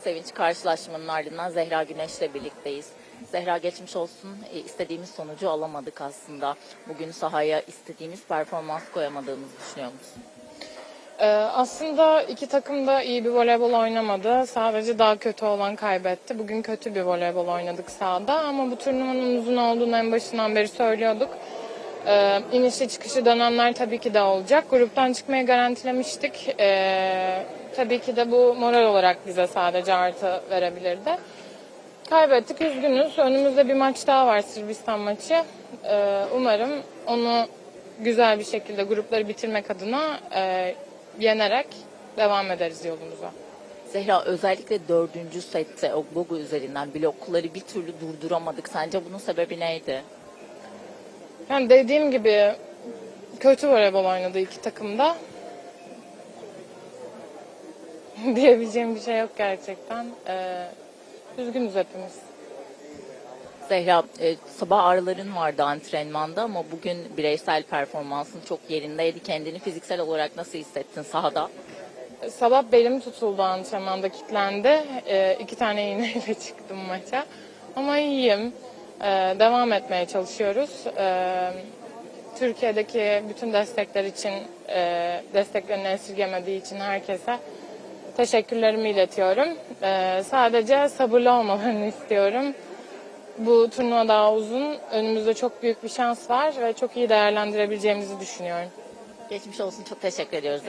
Sevinç karşılaşmanın ardından Zehra Güneş'le birlikteyiz. Zehra geçmiş olsun. E, istediğimiz sonucu alamadık aslında. Bugün sahaya istediğimiz performans koyamadığımızı düşünüyor musun? Ee, aslında iki takım da iyi bir voleybol oynamadı. Sadece daha kötü olan kaybetti. Bugün kötü bir voleybol oynadık sahada ama bu turnuvanın uzun olduğunu en başından beri söylüyorduk. Ee, inişli çıkışı dönenler tabii ki de olacak. Gruptan çıkmayı garantilemiştik. Ee, tabii ki de bu moral olarak bize sadece artı verebilirdi. Kaybettik, üzgünüz. Önümüzde bir maç daha var Sırbistan maçı. Ee, umarım onu güzel bir şekilde grupları bitirmek adına e, yenerek devam ederiz yolumuza. Zehra özellikle dördüncü sette o Gogu üzerinden blokları bir türlü durduramadık. Sence bunun sebebi neydi? Yani dediğim gibi kötü voleybol oynadı iki takımda. Diyebileceğim bir şey yok gerçekten. Ee, üzgünüz hepimiz. Zehra e, sabah ağrıların vardı antrenmanda ama bugün bireysel performansın çok yerindeydi. Kendini fiziksel olarak nasıl hissettin sahada? Sabah belim tutuldu antrenmanda kilitlendi. Ee, iki tane iğneyle çıktım maça. Ama iyiyim. Ee, devam etmeye çalışıyoruz. Ee, Türkiye'deki bütün destekler için, e, desteklerini esirgemediği için herkese teşekkürlerimi iletiyorum. Ee, sadece sabırlı olmalarını istiyorum. Bu turnuva daha uzun. Önümüzde çok büyük bir şans var ve çok iyi değerlendirebileceğimizi düşünüyorum. Geçmiş olsun çok teşekkür ediyoruz.